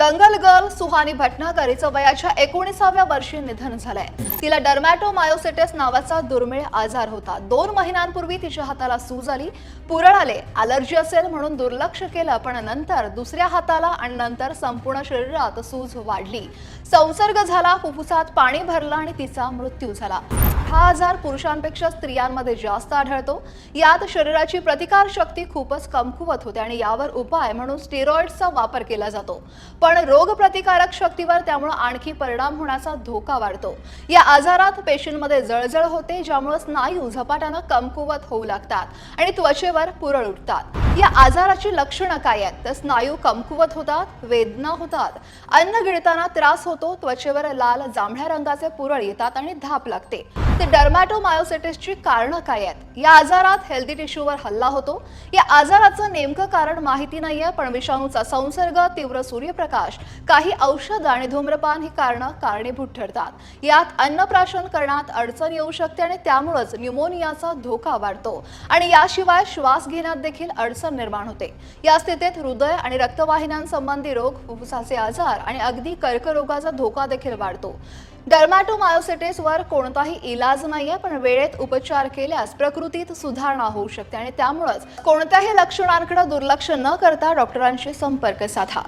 दंगल गर्ल सुहानी भटनागर हिचं वयाच्या एकोणीसाव्या वर्षी निधन झालंय. तिला डर्मॅटोमायोसिटिस नावाचा दुर्मिळ आजार होता. दोन महिन्यांपूर्वी तिच्या हाताला सूज आली. पुरळ आले अलर्जी असेल म्हणून दुर्लक्ष केलं पण नंतर दुसऱ्या हाताला आणि नंतर संपूर्ण शरीरात सूज वाढली. संसर्ग झाला फुफ्फुसात पाणी भरलं आणि तिचा मृत्यू झाला. हा आजार पुरुषांपेक्षा स्त्रियांमध्ये जास्त आढळतो. यात शरीराची प्रतिकार शक्ती खूपच कमकुवत होते आणि यावर उपाय म्हणून स्टेरॉइडचा वापर केला जातो. पण पण रोगप्रतिकारक शक्तीवर त्यामुळे आणखी परिणाम होण्याचा धोका वाढतो. या आजारात पेशींमध्ये जळजळ होते ज्यामुळे स्नायू झपाट्यानं कमकुवत होऊ लागतात आणि त्वचेवर पुरळ उठतात. या आजाराची लक्षणं काय आहेत? तर स्नायू कमकुवत होतात वेदना होतात. अन्न गिळताना त्रास होतो त्वचेवर लाल जांभळ्या रंगाचे पुरळ येतात आणि धाप लागते. ते डर्मॅटोमायोसिटिसची कारणं काय आहेत? या आजारात हेल्दी टिश्यूवर हल्ला होतो. या आजाराचं नेमकं कारण माहिती नाहीये पण विषाणूचा संसर्ग तीव्र सूर्यप्रकाश काही औषध आणि धूम्रपान ही कारणं कारणीभूत ठरतात. यात अन्नप्राशन करण्यात अडचण येऊ शकते आणि त्यामुळेच न्यूमोनियाचा धोका वाढतो. आणि याशिवाय श्वास घेण्यात देखील अडचण अडचण निर्माण होते. या स्थितीत हृदय आणि रक्तवाहिन्यांसंबंधी रोग फुफ्फुसाचे आजार आणि अगदी कर्करोगाचा धोका देखील वाढतो. डर्मॅटोमायोसिटिसवर कोणताही इलाज नाहीये पण वेळेत उपचार केल्यास प्रकृतीत सुधारणा होऊ शकते आणि त्यामुळेच कोणत्याही लक्षणांकडे दुर्लक्ष न करता डॉक्टरांशी संपर्क साधा.